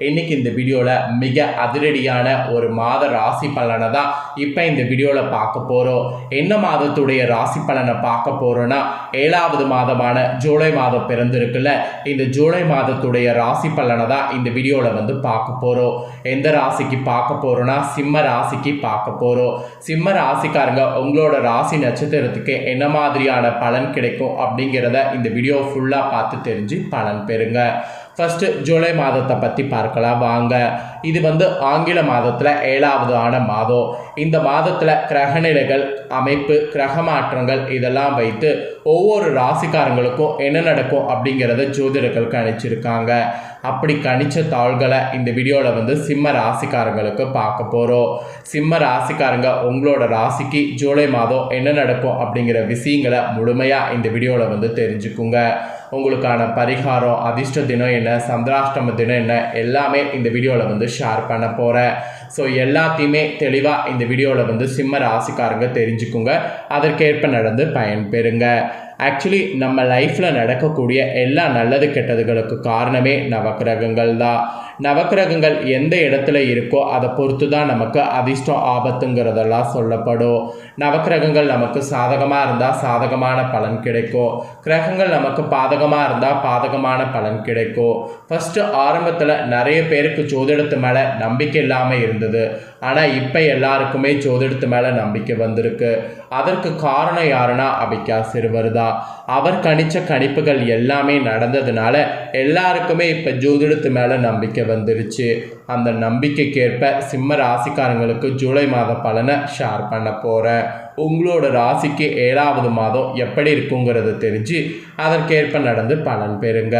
இன்னைக்கு இந்த வீடியோவில் மிக அதிரடியான ஒரு மாத ராசி பலனை தான் இப்போ இந்த வீடியோவில் பார்க்க போகிறோம் என்ன மாதத்துடைய ராசி பலனை பார்க்க போகிறோன்னா ஏழாவது மாதமான ஜூலை மாதம் பிறந்திருக்குல்ல இந்த ஜூலை மாதத்துடைய ராசி பலனை தான் இந்த வீடியோவில் வந்து பார்க்க போகிறோம் எந்த ராசிக்கு பார்க்க போகிறோன்னா சிம்ம ராசிக்கு பார்க்க போகிறோம் சிம்ம ராசிக்காரங்க உங்களோட ராசி நட்சத்திரத்துக்கு என்ன மாதிரியான பலன் கிடைக்கும் அப்படிங்கிறத இந்த வீடியோ ஃபுல்லாக பார்த்து தெரிஞ்சு பலன் பெறுங்க. ஃபஸ்ட்டு ஜூலை மாதத்தை பற்றி பார்க்கலாம். வாங்க. இது வந்து ஆங்கில மாதத்தில் ஏழாவதான மாதம். இந்த மாதத்தில் கிரகநிலைகள் அமைப்பு கிரக மாற்றங்கள் இதெல்லாம் வைத்து ஒவ்வொரு ராசிக்காரங்களுக்கும் என்ன நடக்கும் அப்படிங்கிறத ஜோதிடர்கள் கணிச்சிருக்காங்க. அப்படி கணிச்ச தாள்களை இந்த வீடியோவில் வந்து சிம்ம ராசிக்காரங்களுக்கு பார்க்க போகிறோம் சிம்ம ராசிக்காரங்க உங்களோட ராசிக்கு ஜூலை மாதம் என்ன நடக்கும் அப்படிங்கிற விஷயங்களை முழுமையாக இந்த வீடியோவில் வந்து தெரிஞ்சுக்குங்க. உங்களுக்கான பரிகாரம் அதிர்ஷ்ட தினம் என்ன சந்திராஷ்டம தினம் என்ன எல்லாமே இந்த வீடியோவில் வந்து ஷேர் பண்ண போகிறேன் ஸோ எல்லாத்தையுமே தெளிவாக இந்த வீடியோவில் வந்து சிம்ம ராசிக்காரங்க தெரிஞ்சுக்குங்க. அதற்கேற்ப நடந்து பயன்பெறுங்க ஆக்சுவலி நம்ம லைஃப்பில் நடக்கக்கூடிய எல்லா நல்லது கெட்டதுகளுக்கு காரணமே நவக்கிரகங்கள் தான் நவக்கிரகங்கள் எந்த இடத்துல இருக்கோ அதை பொறுத்து தான் நமக்கு அதிர்ஷ்டம் ஆபத்துங்கிறதெல்லாம் சொல்லப்படும். நவக்கிரகங்கள் நமக்கு சாதகமாக இருந்தால் சாதகமான பலன் கிடைக்கும். கிரகங்கள் நமக்கு பாதகமாக இருந்தால் பாதகமான பலன் கிடைக்கும். ஃபஸ்ட்டு ஆரம்பத்தில் நிறைய பேருக்கு ஜோதிடத்து மேலே நம்பிக்கை இல்லாமல் இருந்தது. ஆனால் இப்போ எல்லாருக்குமே ஜோதிடத்து மேலே நம்பிக்கை வந்திருக்கு. அதற்கு காரணம் யாருன்னா அபிகா சிறுவர் தான். அவர் கணிச்ச கணிப்புகள் எல்லாமே நடந்ததுனால எல்லாருக்குமே இப்போ ஜோதிடத்து மேலே நம்பிக்கை வந்துருச்சு. அந்த நம்பிக்கைக்கேற்ப சிம்ம ராசிக்காரங்களுக்கு ஜூலை மாத பலனை ஷேர் பண்ண போகிறேன் உங்களோட ராசிக்கு ஏழாவது மாதம் எப்படி இருக்குங்கிறத தெரிஞ்சு அதற்கேற்ப நடந்து பலன் பெறுங்க.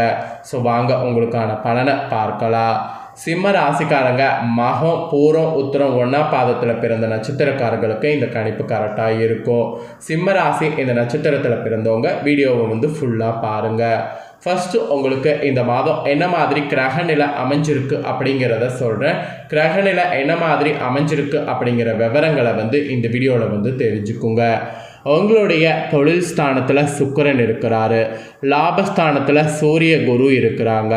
ஸோ வாங்க உங்களுக்கான பலனை பார்க்கலாம். சிம்ம ராசிக்காரங்க மகம் பூரம் உத்தரம் ஒன்றா பாதத்தில் பிறந்த நட்சத்திரக்காரர்களுக்கு இந்த கணிப்பு கரெக்டாக இருக்கும். சிம்ம ராசி இந்த நட்சத்திரத்தில் பிறந்தவங்க வீடியோவை வந்து ஃபுல்லாக பாருங்கள் ஃபஸ்ட்டு உங்களுக்கு இந்த மாதம் என்ன மாதிரி கிரகநிலை அமைஞ்சிருக்கு அப்படிங்கிறத சொல்கிறேன் கிரகநிலை என்ன மாதிரி அமைஞ்சிருக்கு அப்படிங்கிற விவரங்களை வந்து இந்த வீடியோவில் வந்து தெரிஞ்சுக்குங்க. உங்களுடைய தொழில் ஸ்தானத்தில் சுக்கரன் இருக்கிறாரு. லாபஸ்தானத்தில் சூரிய குரு இருக்கிறாங்க.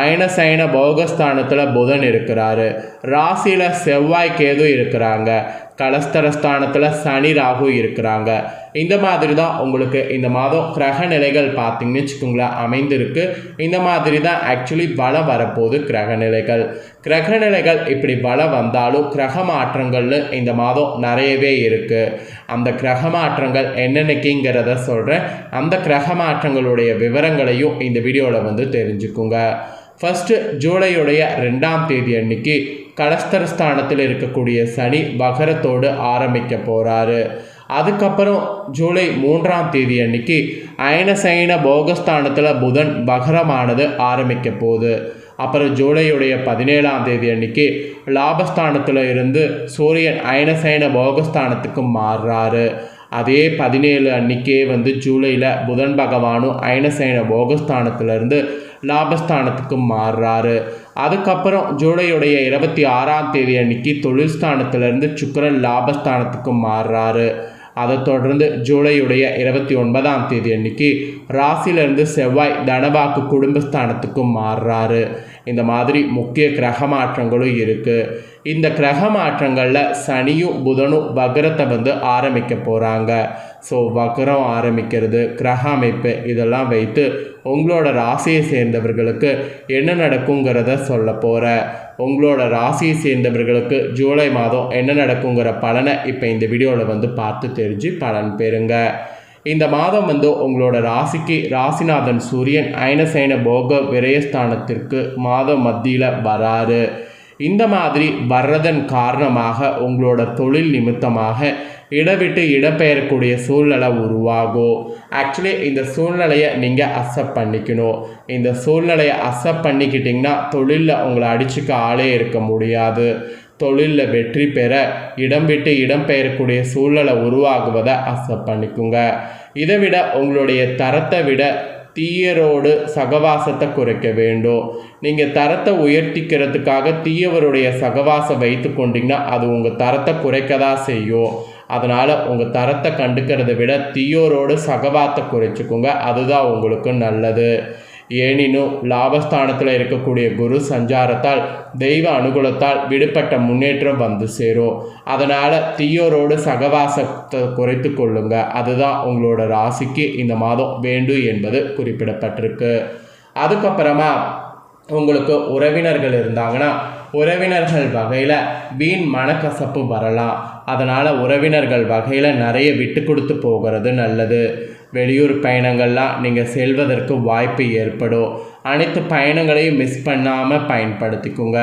அயனசயன போகஸ்தானத்தில் புதன் இருக்கிறாரு. ராசியில் செவ்வாய் கேது இருக்கிறாங்க. கலஸ்தரஸ்தானத்தில் சனி ராகு இருக்கிறாங்க. இந்த மாதிரி தான் உங்களுக்கு இந்த மாதம் கிரக நிலைகள் பார்த்தீங்கன்னு வச்சுக்கோங்களேன் அமைந்திருக்கு. இந்த மாதிரி தான் ஆக்சுவலி பலம் வரப்போகுது கிரக நிலைகள். கிரக நிலைகள் இப்படி பலம் வந்தாலும் கிரக மாற்றங்கள்னு இந்த மாதம் நிறையவே இருக்குது அந்த கிரக மாற்றங்கள் என்னென்னக்கிங்கிறத சொல்கிறேன் அந்த கிரக மாற்றங்களுடைய விவரங்களையும் இந்த வீடியோவில் வந்து தெரிஞ்சுக்குங்க. ஃபஸ்ட்டு ஜூலையுடைய ரெண்டாம் தேதி அன்னைக்கு கலஸ்தர ஸ்தானத்தில் இருக்கக்கூடிய சனி வகரத்தோடு ஆரம்பிக்க போகிறாரு அதுக்கப்புறம் ஜூலை மூன்றாம் தேதி அன்னைக்கு அயனசைன போகஸ்தானத்தில் புதன் பகரமானது ஆரம்பிக்க போகுது. அப்புறம் ஜூலையுடைய பதினேழாம் தேதி அன்னைக்கு லாபஸ்தானத்தில் இருந்து சூரியன் அயனசைன போகஸ்தானத்துக்கு மாறுறாரு. அதே பதினேழு அன்னைக்கே வந்து ஜூலையில் புதன் பகவானும் அயனசைன போகஸ்தானத்திலிருந்து லாபஸ்தானத்துக்கு மாறுறாரு. அதுக்கப்புறம் ஜூலையுடைய இருபத்தி ஆறாம் தேதி அன்னைக்கு தொழில் ஸ்தானத்திலிருந்து சுக்கரன் லாபஸ்தானத்துக்கு மாறுறாரு. அதை தொடர்ந்து ஜூலையுடைய இருபத்தி ஒன்பதாம் தேதி அன்னைக்கு ராசியிலிருந்து செவ்வாய் தனவாக்கு குடும்பஸ்தானத்துக்கும் மாறுறாரு. இந்த மாதிரி முக்கிய கிரக மாற்றங்களும் இருக்குது இந்த கிரக மாற்றங்களில் சனியும் புதனும் வக்ரத்தை வந்து ஆரம்பிக்க போகிறாங்க ஸோ வக்கரம் ஆரம்பிக்கிறது கிரக அமைப்பு இதெல்லாம் வைத்து உங்களோட ராசியை சேர்ந்தவர்களுக்கு என்ன நடக்குங்கிறத சொல்ல போகிற உங்களோட ராசியை சேர்ந்தவர்களுக்கு ஜூலை மாதம் என்ன நடக்குங்கிற பலனை இப்போ இந்த வீடியோவில் வந்து பார்த்து தெரிஞ்சு பலன் பெறுங்க. இந்த மாதம் வந்து உங்களோட ராசிக்கு ராசிநாதன் சூரியன் அயனசைன போக விரயஸ்தானத்திற்கு மாதம் மத்தியில் வராரு. இந்த மாதிரி வர்றதன் காரணமாக உங்களோட தொழில் நிமித்தமாக இடவிட்டு இடம்பெயரக்கூடிய சூழ்நிலை உருவாகும் ஆக்சுவலி இந்த சூழ்நிலையை நீங்கள் அக்செப்ட் பண்ணிக்கணும். இந்த சூழ்நிலையை அக்செப்ட் பண்ணிக்கிட்டிங்கன்னா தொழிலில் உங்களை அடிச்சுக்க ஆளே இருக்க முடியாது. தொழிலில் வெற்றி பெற இடம் விட்டு இடம் பெயரக்கூடிய சூழ்நிலை உருவாகுவதை அக்செப்ட் பண்ணிக்கோங்க. இதை விட உங்களுடைய தரத்தை விட தீயரோடு சகவாசத்தை குறைக்க வேண்டும். நீங்கள் தரத்தை உயர்த்திக்கிறதுக்காக தீயவருடைய சகவாசம் வைத்து கொண்டீங்கன்னா அது உங்கள் தரத்தை குறைக்க தான் செய்யும். அதனால் உங்கள் தரத்தை கண்டுக்கிறத விட தீயோரோடு சகவாத்தை குறைச்சிக்கோங்க. அதுதான் உங்களுக்கு நல்லது. ஏனினும் லாபஸ்தானத்தில் இருக்கக்கூடிய குரு சஞ்சாரத்தால் தெய்வ அனுகூலத்தால் விடுபட்ட முன்னேற்றம் வந்து சேரும். அதனால் தீயோரோடு சகவாசத்தை குறைத்து கொள்ளுங்க. அதுதான் உங்களோட ராசிக்கு இந்த மாதம் வேண்டும் என்பது குறிப்பிடப்பட்டிருக்கு. அதுக்கப்புறமா உங்களுக்கு உறவினர்கள் இருந்தாங்கன்னா உறவினர்கள் வகையில் வீண் மனக்கசப்பு வரலாம். அதனால் உறவினர்கள் வகையில் நிறைய விட்டு கொடுத்து போகிறது நல்லது. வெளியூர் பயணங்கள்லாம் நீங்கள் செல்வதற்கு வாய்ப்பு ஏற்படும். அனைத்து பயணங்களையும் மிஸ் பண்ணாமல் பயன்படுத்திக்கோங்க.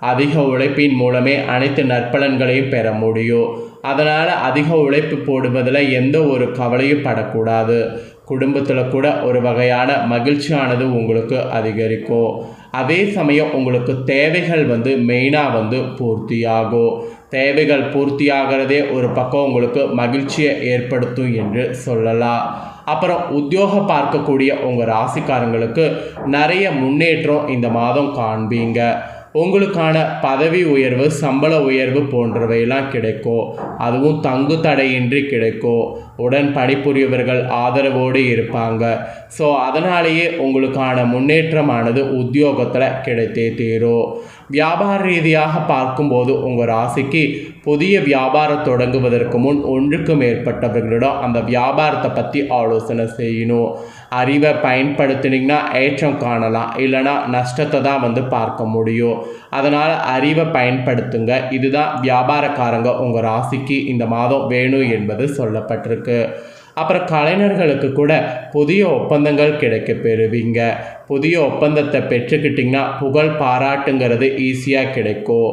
அதிக உழைப்பின் மூலமே அனைத்து நற்பலன்களையும் பெற முடியும். அதனால் அதிக உழைப்பு போடுவதில் எந்த ஒரு கவலையும் படக்கூடாது. குடும்பத்தில் கூட ஒரு வகையான மகிழ்ச்சியானது உங்களுக்கு அதிகரிக்கும். அதே சமயம் உங்களுக்கு தேவைகள் வந்து மெயினாக வந்து பூர்த்தியாகும். தேவைகள் பூர்த்தியாகிறதே ஒரு பக்கம் உங்களுக்கு மகிழ்ச்சியை ஏற்படுத்தும் என்று சொல்லலாம். அப்புறம் உத்தியோகம் பார்க்கக்கூடிய உங்கள் ராசிக்காரங்களுக்கு நிறைய முன்னேற்றம் இந்த மாதம் காண்பீங்க. உங்களுக்கான பதவி உயர்வு சம்பள உயர்வு போன்றவையெல்லாம் கிடைக்கும். அதுவும் தங்கு தடையின்றி கிடைக்கும். உடன் பணிபுரியவர்கள் ஆதரவோடு இருப்பாங்க. ஸோ அதனாலேயே உங்களுக்கான முன்னேற்றமானது உத்தியோகத்தில் கிடைத்தே தீரும். வியாபார ரீதியாக பார்க்கும்போது உங்கள் ராசிக்கு புதிய வியாபாரம் தொடங்குவதற்கு முன் ஒன்றுக்கு மேற்பட்டவர்களிடம் அந்த வியாபாரத்தை பற்றி ஆலோசனை செய்யணும். அறிவை பயன்படுத்தினீங்கன்னா ஏற்றம் காணலாம். இல்லைனா நஷ்டத்தை தான் வந்து பார்க்க முடியும். அதனால் அறிவை பயன்படுத்துங்க. இதுதான் வியாபாரக்காரங்க உங்கள் ராசிக்கு இந்த மாதம் வேணும் என்பது சொல்லப்பட்டிருக்கு. அப்புறம் கலைஞர்களுக்கு கூட புதிய ஒப்பந்தங்கள் கிடைக்க பெறுவீங்க புதிய ஒப்பந்தத்தை பெற்றுக்கிட்டிங்கன்னா புகழ் பாராட்டுங்கிறது ஈஸியாக கிடைக்கும்.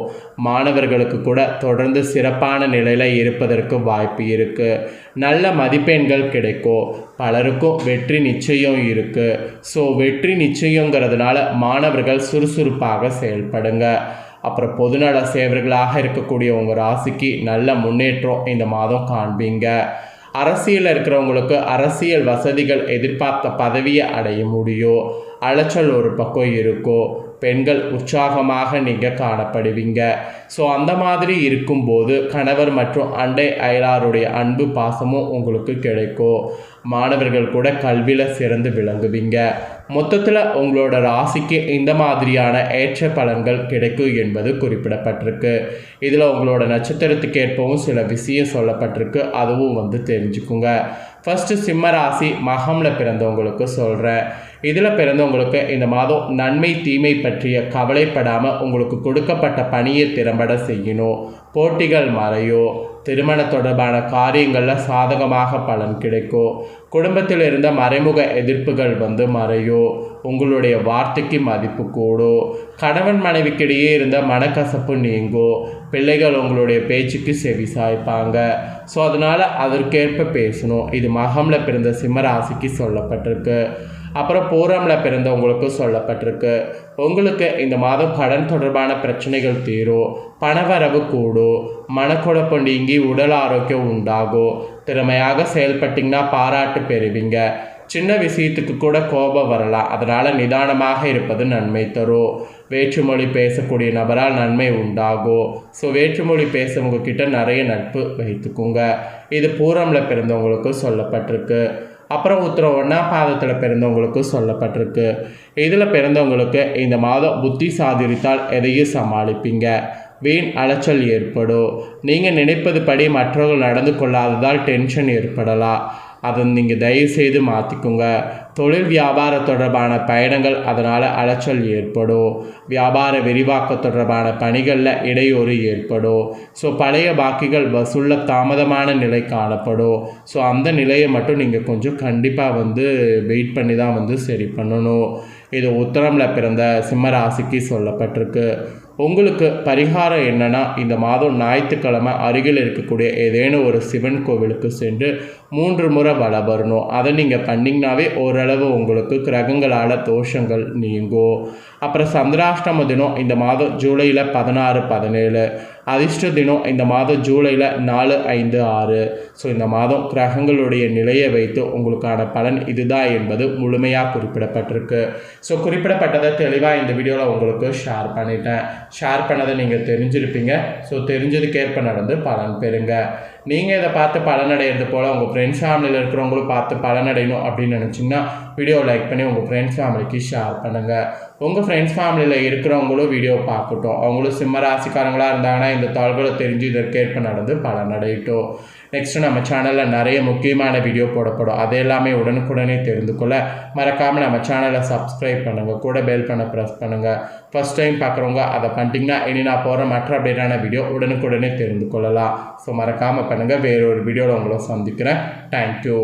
மாணவர்களுக்கு கூட தொடர்ந்து சிறப்பான நிலையில் இருப்பதற்கு வாய்ப்பு இருக்குது நல்ல மதிப்பெண்கள் கிடைக்கும். பலருக்கும் வெற்றி நிச்சயம் இருக்குது ஸோ வெற்றி நிச்சயங்கிறதுனால மாணவர்கள் சுறுசுறுப்பாக செயல்படுங்க. அப்புறம் பொதுநல சேவர்களாக இருக்கக்கூடிய உங்கள் ராசிக்கு நல்ல முன்னேற்றம் இந்த மாதம் காண்பீங்க. அரசியலில் இருக்கிறவங்களுக்கு அரசியல் வசதிகள் எதிர்பார்த்த பதவியை அடைய முடியும். அலைச்சல் ஒரு பக்கம் இருக்கோ பெண்கள் உற்சாகமாக நீங்கள் காணப்படுவீங்க. ஸோ அந்த மாதிரி இருக்கும்போது கணவர் மற்றும் அண்டை அயலாருடைய அன்பு பாசமும் உங்களுக்கு கிடைக்கும் மாணவர்கள் கூட கல்வியில் சிறந்து விளங்குவீங்க. மொத்தத்தில் உங்களோட ராசிக்கு இந்த மாதிரியான ஏற்ற பலன்கள் கிடைக்கும் என்பது குறிப்பிடப்பட்டிருக்கு. இதில் உங்களோட நட்சத்திரத்துக்கு ஏற்பவும் சில விஷயம் சொல்லப்பட்டிருக்கு. அதுவும் வந்து தெரிஞ்சுக்குங்க. ஃபஸ்ட்டு சிம்ம ராசி மகமில் பிறந்தவங்களுக்கு சொல்கிறேன் இதில் பிறந்தவங்களுக்கு இந்த மாதம் நன்மை தீமை பற்றிய கவலைப்படாமல் உங்களுக்கு கொடுக்கப்பட்ட பணியை திறம்பட செய்யணும். போட்டிகள் மறையோ திருமண தொடர்பான காரியங்களில் சாதகமாக பலன் கிடைக்கும். குடும்பத்தில் இருந்த மறைமுக எதிர்ப்புகள் வந்து மறையோ உங்களுடைய வார்த்தைக்கு மதிப்பு கூடும். கணவன் மனைவிக்கிடையே இருந்த மனக்கசப்பு நீங்கும். பிள்ளைகள் உங்களுடைய பேச்சுக்கு செவி சாய்ப்பாங்க. ஸோ அதனால் அதற்கேற்ப பேசணும். இது மகமில் பிறந்த சிம்மராசிக்கு சொல்லப்பட்டிருக்கு. அப்புறம் பூரமில் பிறந்தவங்களுக்கு சொல்லப்பட்டிருக்கு. உங்களுக்கு இந்த மாதம் கடன் தொடர்பான பிரச்சனைகள் தீரும். பணவரவு கூடும். மனக்குழப்பம் நீங்கி உடல் ஆரோக்கியம் உண்டாகும். திறமையாக செயல்பட்டிங்கன்னா பாராட்டு பெறுவீங்க. சின்ன விஷயத்துக்கு கூட கோபம் வரலாம். அதனால் நிதானமாக இருப்பது நன்மை தரும். வேற்றுமொழி பேசக்கூடிய நபரால் நன்மை உண்டாகும். ஸோ வேற்றுமொழி பேசுறவங்க கிட்ட நிறைய நட்பு வைத்துக்குங்க. இது பூரமில் பிறந்தவங்களுக்கு சொல்லப்பட்டிருக்கு. அப்புறம் உத்தரம் ஒன்றாம் பாதத்தில் பிறந்தவங்களுக்கு சொல்லப்பட்டிருக்கு. இதில் பிறந்தவங்களுக்கு இந்த மாதம் புத்தி சாதித்தால் எதையும் சமாளிப்பீங்க. வீண் அலைச்சல் ஏற்படும். நீங்கள் நினைப்பது படி மற்றவர்கள் நடந்து கொள்ளாததால் டென்ஷன் ஏற்படலாம். அதை நீங்கள் தயவு செய்து மாற்றிக்கோங்க தொழில் வியாபார தொடர்பான பயணங்கள் அதனால் அலைச்சல் ஏற்படும். வியாபார விரிவாக்க தொடர்பான பணிகளில் இடையூறு ஏற்படும். ஸோ பழைய பாக்கிகள் வசூலில் தாமதமான நிலை காணப்படும். ஸோ அந்த நிலையை மட்டும் நீங்கள் கொஞ்சம் கண்டிப்பாக வந்து வெயிட் பண்ணி தான் வந்து சரி பண்ணணும். இது உத்தரமில் பிறந்த சிம்ம ராசிக்கு சொல்லப்பட்டிருக்கு. உங்களுக்கு பரிகாரம் என்னென்னா இந்த மாதம் ஞாயிற்றுக்கிழமை அருகில் இருக்கக்கூடிய ஏதேனும் ஒரு சிவன் கோவிலுக்கு சென்று மூன்று முறை வள வரணும் அதை நீங்கள் பண்ணிங்கனாவே ஓரளவு உங்களுக்கு கிரகங்களால் தோஷங்கள் நீங்கும். அப்புறம் சந்திராஷ்டம தினம் இந்த மாதம் ஜூலையில் பதினாறு பதினேழு. அதிர்ஷ்ட தினம் இந்த மாதம் ஜூலையில் நாலு ஐந்து ஆறு. ஸோ இந்த மாதம் கிரகங்களுடைய நிலையை வைத்து உங்களுக்கான பலன் இதுதான் என்பது முழுமையாக குறிப்பிடப்பட்டிருக்கு. ஸோ குறிப்பிடப்பட்டதை தெளிவாக இந்த வீடியோவில் உங்களுக்கு ஷேர் பண்ணிட்டேன். ஷேர் பண்ணதை நீங்கள் தெரிஞ்சிருப்பீங்க. ஸோ தெரிஞ்சதுக்கேற்ப நடந்து பலன் பெறுங்க. நீங்கள் இதை பார்த்து பலனடைகிறது போல் உங்கள் ஃப்ரெண்ட்ஸ் ஃபேமிலியில் இருக்கிறவங்களும் பார்த்து பலனடையணும் அப்படின்னு நினச்சிங்கன்னா வீடியோ லைக் பண்ணி உங்கள் ஃப்ரெண்ட்ஸ் ஃபேமிலிக்கு ஷேர் பண்ணுங்கள் உங்கள் ஃப்ரெண்ட்ஸ் ஃபேமிலியில் இருக்கிறவங்களும் வீடியோ பார்க்கட்டும். அவங்களும் சிம்ம ராசிக்காரங்களாக இருந்தாங்கன்னா இந்த தாள்களை தெரிஞ்சு இதற்கேற்ப நடந்து பலனடையட்டும். நெக்ஸ்ட்டு நம்ம சேனலில் நிறைய முக்கியமான வீடியோ போடப்படும். அது எல்லாமே உடனுக்குடனே தெரிந்து கொள்ள மறக்காமல் நம்ம சேனலை சப்ஸ்கிரைப் பண்ணுங்கள் கூட பெல் பண்ண ப்ரெஸ் பண்ணுங்கள் ஃபஸ்ட் டைம் பார்க்குறவங்க அதை பண்ணிட்டீங்கன்னா இனி நான் போகிற மற்ற அப்டேட்டான வீடியோ உடனுக்குடனே தெரிந்து கொள்ளலாம். ஸோ மறக்காமல் பண்ணுங்கள் வேறொரு வீடியோவில் உங்களை சந்திக்கிறேன். தேங்க்யூ